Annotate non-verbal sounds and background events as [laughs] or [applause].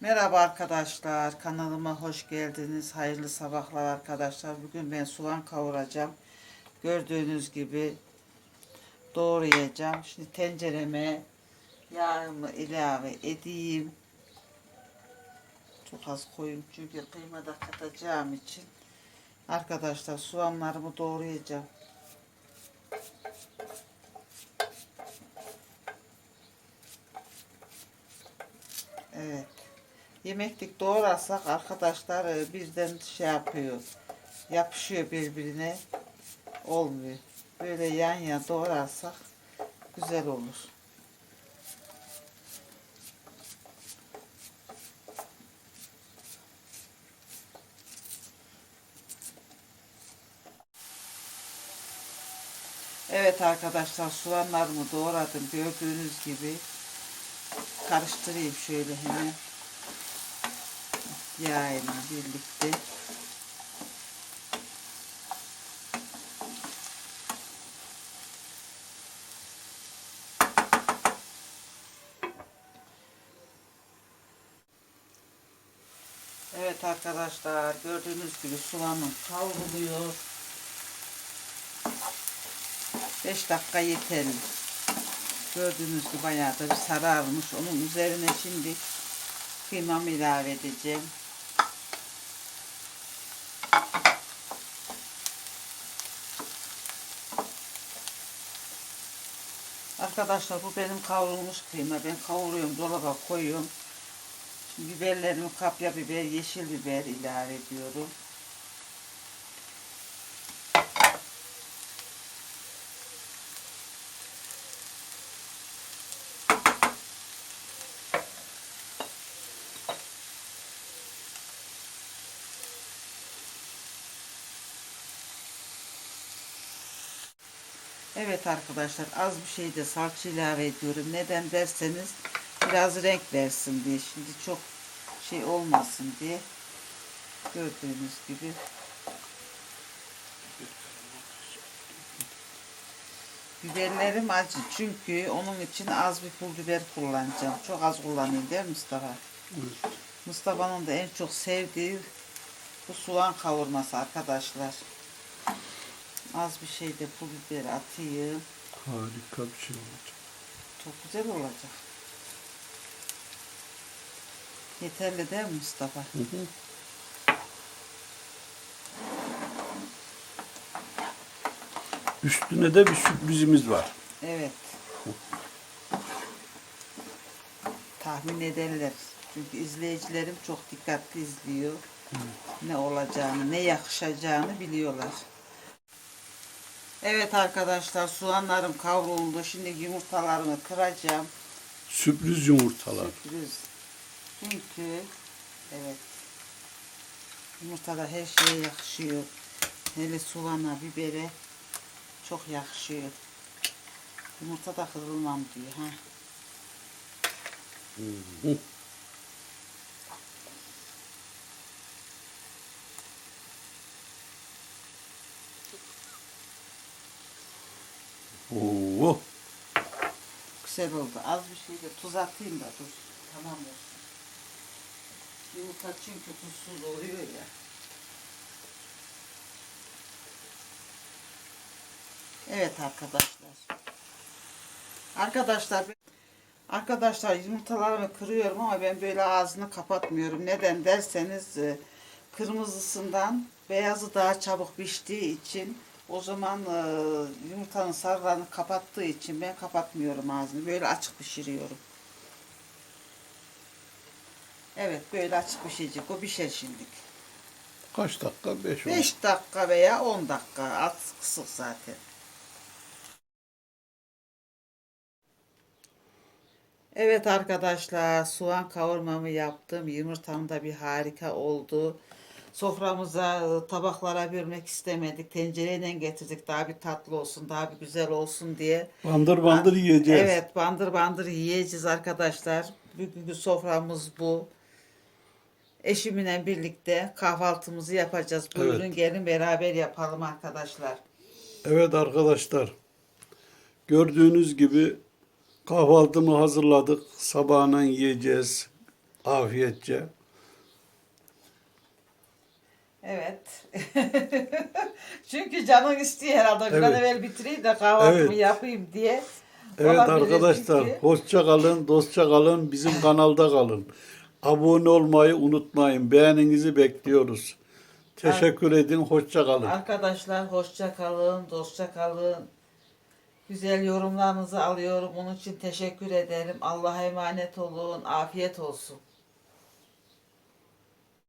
Merhaba arkadaşlar, kanalıma hoş geldiniz. Hayırlı sabahlar arkadaşlar. Bugün ben soğan kavuracağım. Gördüğünüz gibi doğrayacağım. Şimdi tencereme yağımı ilave edeyim. Çok az koyayım çünkü kıyma da katacağım için. Arkadaşlar soğanlarımı doğrayacağım. Evet. Yemeklik doğrarsak arkadaşlar e, birden şey yapıyor. Yapışıyor birbirine. Olmuyor. Böyle yan yana doğrarsak güzel olur. Evet arkadaşlar soğanlarımı doğradım gördüğünüz gibi. Karıştırayım şöyle hemen yağıyla birlikte. Evet arkadaşlar gördüğünüz gibi soğanım kavruluyor. 5 dakika yeterli. Gördüğünüz gibi bayağı da bir sararmış. Onun üzerine şimdi kıymamı ilave edeceğim. Arkadaşlar bu benim kavrulmuş kıyma. Ben kavuruyorum, dolaba koyuyorum. Şimdi biberlerimi kapya biber, yeşil biber ilave ediyorum. Evet arkadaşlar az bir şey de salça ilave ediyorum. Neden derseniz biraz renk versin diye. Şimdi çok şey olmasın diye. Gördüğünüz gibi. Biberlerim acı çünkü onun için az bir pul biber kullanacağım. Çok az kullanayım değil mi Mustafa? Mustafa'nın da en çok sevdiği bu soğan kavurması arkadaşlar. Az bir şey de pul biber atayım. Harika bir şey olacak. Çok güzel olacak. Yeterli değil mi Mustafa? Hı hı. Üstüne de bir sürprizimiz var. Evet. Tahmin ederler. Çünkü izleyicilerim çok dikkatli izliyor. Ne olacağını, ne yakışacağını biliyorlar. Evet arkadaşlar soğanlarım kavruldu. Şimdi yumurtalarımı kıracağım. Sürpriz yumurtalar. Sürpriz. Çünkü evet yumurtada her şeye yakışıyor. Hele soğana, bibere çok yakışıyor. Yumurta da kırılmam diyor ha. Hı. Oo, Güzel oldu. Az bir şey de tuz atayım da dur. Tamam olsun. Yumurta çünkü tuzsuz oluyor ya. Evet arkadaşlar. Arkadaşlar Arkadaşlar yumurtalarımı kırıyorum ama ben böyle ağzını kapatmıyorum. Neden derseniz e, kırmızısından beyazı daha çabuk piştiği için o zaman e, yumurtanın sarılarını kapattığı için ben kapatmıyorum ağzını. Böyle açık pişiriyorum. Evet böyle açık pişecek. O pişer şimdilik. kaç dakika? Beş, on. 5 dakika veya 10 dakika. Az kısık zaten. Evet arkadaşlar soğan kavurmamı yaptım. Yumurtam da bir harika oldu. Soframıza e, tabaklara bölmek istemedik. Tencereyle getirdik daha bir tatlı olsun, daha bir güzel olsun diye. Bandır bandır yiyeceğiz. Evet bandır bandır yiyeceğiz arkadaşlar. Bugünkü soframız bu. Eşimle birlikte kahvaltımızı yapacağız. Buyurun Evet. gelin beraber yapalım arkadaşlar. Evet arkadaşlar. Gördüğünüz gibi kahvaltımı hazırladık. Sabahına yiyeceğiz. Afiyetçe. Evet. [laughs] Çünkü canın istiyor herhalde. Bir an Evet. evvel bitireyim de kahvaltımı Evet. yapayım diye. Evet Olabilir arkadaşlar çünkü. hoşça kalın, dostça kalın, bizim kanalda kalın. Abone olmayı unutmayın. Beğeninizi bekliyoruz. Teşekkür edin, hoşça kalın. Arkadaşlar hoşça kalın, dostça kalın. Güzel yorumlarınızı alıyorum. Onun için teşekkür ederim. Allah'a emanet olun. Afiyet olsun.